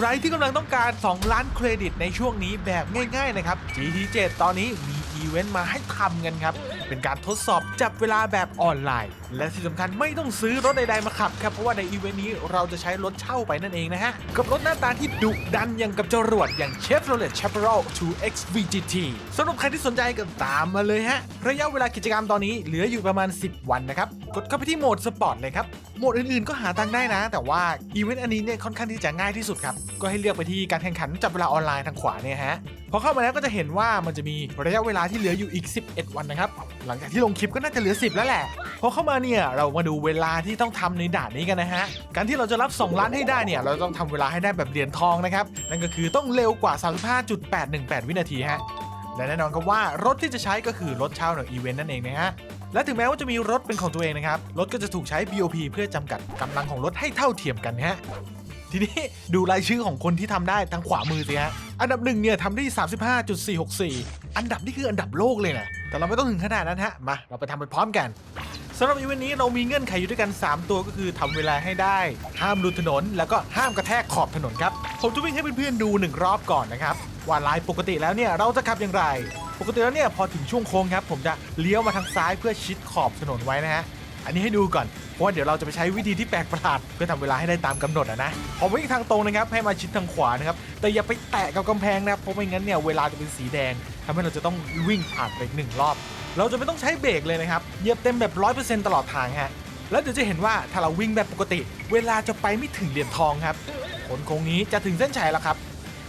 ใครที่กำลังต้องการ 2 ล้านเครดิตในช่วงนี้แบบง่ายๆนะครับ GT7 ตอนนี้มีอีเวนต์มาให้ทำกันครับ เป็นการทดสอบจับเวลาแบบออนไลน์ และที่สำคัญไม่ต้องซื้อรถใดๆมาขับครับเพราะว่าในอีเวนต์นี้เราจะใช้รถเช่าไปนั่นเองนะฮะ กับรถหน้าตาที่ดุดันอย่างกับจรวดอย่าง Chevrolet Chaparral 2X VGT สำหรับใครที่สนใจก็ตามมาเลยฮะ ระยะเวลากิจกรรมตอนนี้เหลืออยู่ประมาณ 10 วันนะครับ กดเข้าไปที่โหมดสปอร์ตเลยครับ โหมดอื่นๆก็หาตังได้นะ แต่ว่าอีเวนต์อันนี้เนี่ยค่อนข้างที่จะง่ายที่สุดครับก็ให้เลือกไปที่การแข่งขันจับเวลาออนไลน์ทางขวาเนี่ยฮะพอเข้ามาแล้วก็จะเห็นว่ามันจะมีระยะเวลาที่เหลืออยู่อีก 11 วันนะครับ หลังจากที่ลงคลิปก็น่าจะเหลือ 10 แล้วแหละ พอเข้ามาเนี่ยเรามาดูเวลาที่ต้องทำในด่านนี้กันนะฮะ การที่เราจะรับ 2 ล้านให้ได้เนี่ยเราต้องทำเวลาให้ได้แบบเหรียญทองนะครับ นั่นก็คือต้องเร็วกว่า 35.818 วินาทีฮะ และแน่นอนครับว่ารถที่จะใช้ก็คือรถเช่าในอีเวนต์นั่นเองนะฮะและถึงแม้ว่าจะมีรถเป็นของตัวเองนะครับ รถก็จะถูกใช้ BOP เพื่อจำกัดกำลังของรถให้เท่าเทียมกันฮะ ทีนี้ดูรายชื่อของคนที่ทำได้ทางขวามือสิฮะ อันดับหนึ่งเนี่ยทำได้ 35.464 อันดับนี่คืออันดับโลกเลยนะ แต่เราไม่ต้องถึงขนาดนั้นฮะ มา เราไปทำไปพร้อมกันสำหรับอีเวนต์นี้เรามีเงื่อนไขอยู่ด้วยกัน 3 ตัวก็คือทำเวลาให้ได้ ห้ามหลุดถนน แล้วก็ห้ามกระแทกขอบถนนครับ ผมจะวิ่งให้เพื่อนๆดู 1 รอบก่อนนะครับ ว่าลายปกติแล้วเนี่ยเราจะขับอย่างไร ปกติแล้วเนี่ยพอถึงช่วงโค้งครับ ผมจะเลี้ยวมาทางซ้ายเพื่อชิดขอบถนนไว้นะฮะ อันนี้ให้ดูก่อน เพราะว่าเดี๋ยวเราจะไปใช้วิธีที่แปลกประหลาดเพื่อทำเวลาให้ได้ตามกำหนดอะนะพอวิ่งทางตรงนะครับให้มาชิดทางขวานะครับแต่อย่าไปแตะกับกำแพงนะครับเพราะไม่งั้นเนี่ยเวลาจะเป็นสีแดงทำให้เราจะต้องวิ่งผ่านไปอีกหนึ่งรอบ เราจะไม่ต้องใช้เบรกเลยนะครับเหยียบเต็มแบบ100%ตลอดทางฮะแล้วเดี๋ยวจะเห็นว่าถ้าเราวิ่งแบบปกติ เวลาจะไปไม่ถึงเหรียญทองครับผลคงนี้จะถึงเส้นชัยแล้วครับ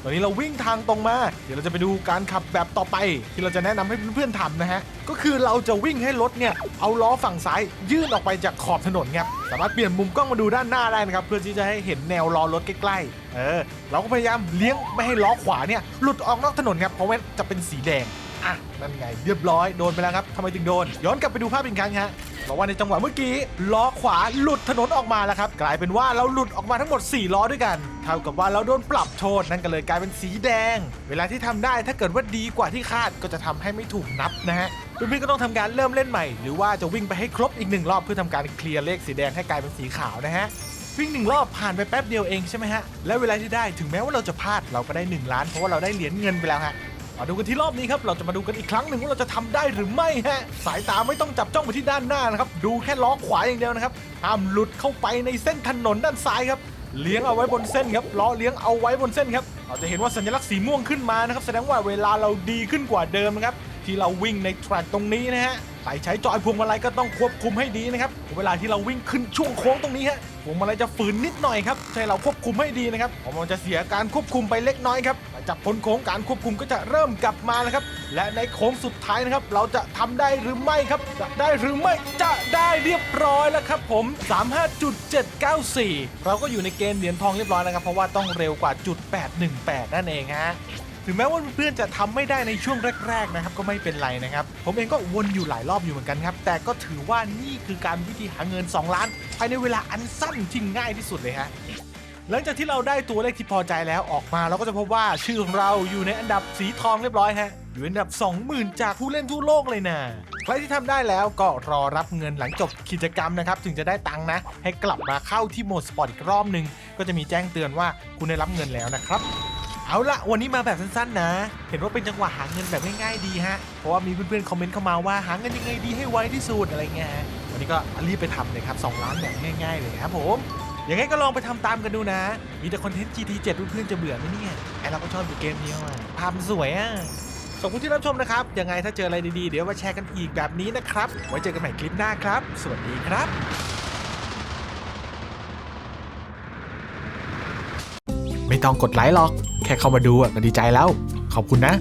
ตอนนี้เราวิ่งทางตรงมา เดี๋ยวเราจะไปดูการขับแบบต่อไป ที่เราจะแนะนำให้เพื่อนๆทำนะฮะ ก็คือเราจะวิ่งให้รถเนี่ย เอาล้อฝั่งซ้ายยื่นออกไปจากขอบถนนครับ สามารถเปลี่ยนมุมกล้องมาดูด้านหน้าได้นะครับ เพื่อที่จะให้เห็นแนวล้อรถใกล้ๆ เออ เราก็พยายามเลี้ยงไม่ให้ล้อขวาเนี่ยหลุดออกนอกถนนครับ เพราะว่าจะเป็นสีแดง อะนั่นไงเรียบร้อยโดนไปแล้วครับทำไมถึงโดน ย้อนกลับไปดูภาพอีกครั้งฮะบอกว่าในจังหวะเมื่อกี้ล้อขวาหลุดถนนออกมาแล้วครับกลายเป็นว่าเราหลุดออกมาทั้งหมด 4 ล้อด้วยกัน เท่ากับว่าเราโดนปรับโทษนั่นก็เลยกลายเป็นสีแดง เวลาที่ทำได้ถ้าเกิดว่าดีกว่าที่คาดก็จะทำให้ไม่ถูกนับนะฮะเพื่อนๆก็ต้องทำการเริ่มเล่นใหม่ หรือว่าจะวิ่งไปให้ครบอีกหนึ่งรอบเพื่อทำการเคลียร์เลขสีแดงให้กลายเป็นสีขาวนะฮะวิ่งหนึ่งรอบผ่านไปแป๊บเดียวเองใช่ไหมฮะและเวลาที่ได้ถึงแม้ว่าเราจะพลาดเราก็ได้ 1 ล้านเพราะว่าเราได้เหรียญเงินไปแล้วฮะ มาดูกันที่รอบนี้ครับ เราจะมาดูกันอีกครั้งหนึ่งว่าเราจะทำได้หรือไม่ฮะ สายตาไม่ต้องจับจ้องไปที่ด้านหน้านะครับ ดูแค่ล้อขวาอย่างเดียวนะครับ ห้ามหลุดเข้าไปในเส้นถนนด้านซ้ายครับ เลี้ยงเอาไว้บนเส้นครับ ล้อเลี้ยงเอาไว้บนเส้นครับ เราจะเห็นว่าสัญลักษณ์สีม่วงขึ้นมานะครับ แสดงว่าเวลาเราดีขึ้นกว่าเดิมนะครับ ที่เราวิ่งในแทร็กตรงนี้นะฮะ ใครใช้จอยพวงมาลัยก็ต้องควบคุมให้ดีนะครับ เวลาที่เราวิ่งขึ้นช่วงโค้งตรงนี้ฮะพวงมาลัยจะฝืนนิดหน่อยครับใช่เราควบคุมให้ดีนะครับพราะมันจะเสียการควบคุมไปเล็กน้อยครับหลังจากพ้นโค้งการควบคุมก็จะเริ่มกลับมาแล้วครับ และในโค้งสุดท้ายนะครับ เราจะทำได้หรือไม่ครับจะได้หรือไม่จะได้เรียบร้อยแล้วครับผม 35.794 เราก็อยู่ในเกณฑ์เหรียญทองเรียบร้อยแล้วครับเพราะว่าต้องเร็วกว่าจุด818 นั่นเองฮะ ถึงแม้ว่าเพื่อนๆจะทำไม่ได้ในช่วงแรกๆนะครับก็ไม่เป็นไรนะครับ ผมเองก็วนอยู่หลายรอบอยู่เหมือนกันครับ แต่ก็ถือว่านี่คือการวิธีหาเงิน 2 ล้าน ภายในเวลาอันสั้นที่ง่ายที่สุดเลยฮะหลังจากที่เราได้ตัวเลขที่พอใจแล้วออกมา เราก็จะพบว่าชื่อของเราอยู่ในอันดับสีทองเรียบร้อยฮะอยู่อันดับ 20,000 จากผู้เล่นทั่วโลกเลยนะใครที่ทำได้แล้วก็รอรับเงินหลังจบกิจกรรมนะครับ ถึงจะได้ตังค์นะ ให้กลับมาเข้าที่โหมดสปอร์ตอีกรอบหนึ่งก็จะมีแจ้งเตือนว่าคุณได้รับเงินแล้วนะครับ เอาละวันนี้มาแบบสั้นๆนะ เห็นว่าเป็นจังหวะหาเงินแบบง่ายๆดีฮะ เพราะว่ามีเพื่อนๆคอมเมนต์เข้ามาว่าหาเงินยังไงดีให้ไวที่สุดอะไรเงี้ยฮะวันนี้ก็รีบไปทำเลยครับ2ล้านแบบง่ายๆเลยครับผมอยังไงก็ลองไปทำตามกันดูนะ มีแต่คอนเทนต์ GT7 เพื่อนๆจะเบื่อไหมเนี่ยไอเราก็ชอบอยู่เกมนี้อะภาพมันสวยอะขอบคุณที่รับชมนะครับ ยังไงถ้าเจออะไรดีๆ เดี๋ยวมาแชร์กันอีกแบบนี้นะครับ ไว้เจอกันใหม่คลิปหน้าครับ สวัสดีครับไม่ต้องกดไลค์หรอก แค่เข้ามาดูอะก็ดีใจแล้ว ขอบคุณนะ